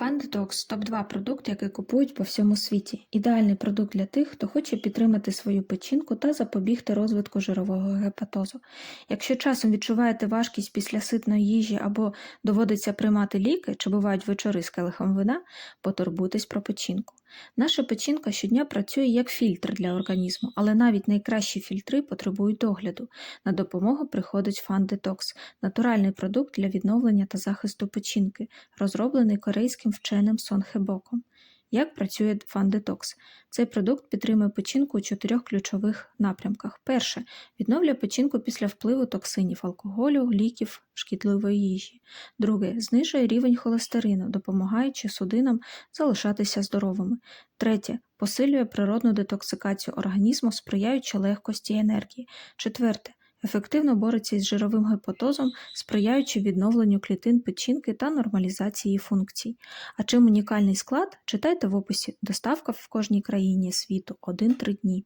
Fun топ-2 продукт, який купують по всьому світі. Ідеальний продукт для тих, хто хоче підтримати свою печінку та запобігти розвитку жирового гепатозу. Якщо часом відчуваєте важкість після ситної їжі або доводиться приймати ліки, чи бувають вечори з келихом вина, потурбуйтесь про печінку. Наша печінка щодня працює як фільтр для організму, але навіть найкращі фільтри потребують догляду. На допомогу приходить Fun Detox – натуральний продукт для відновлення та захисту печінки, розроблений корейським вченим Сон Хебоком. Як працює Detox? Цей продукт підтримує печінку у чотирьох ключових напрямках. Перше відновлює печінку після впливу токсинів алкоголю, ліків, шкідливої їжі. Друге знижує рівень холестерину, допомагаючи судинам залишатися здоровими. Третє посилює природну детоксикацію організму, сприяючи легкості і енергії. Четверте ефективно бореться із жировим гепатозом, сприяючи відновленню клітин печінки та нормалізації функцій. А чим унікальний склад, читайте в описі. Доставка в кожній країні світу 1-3 дні.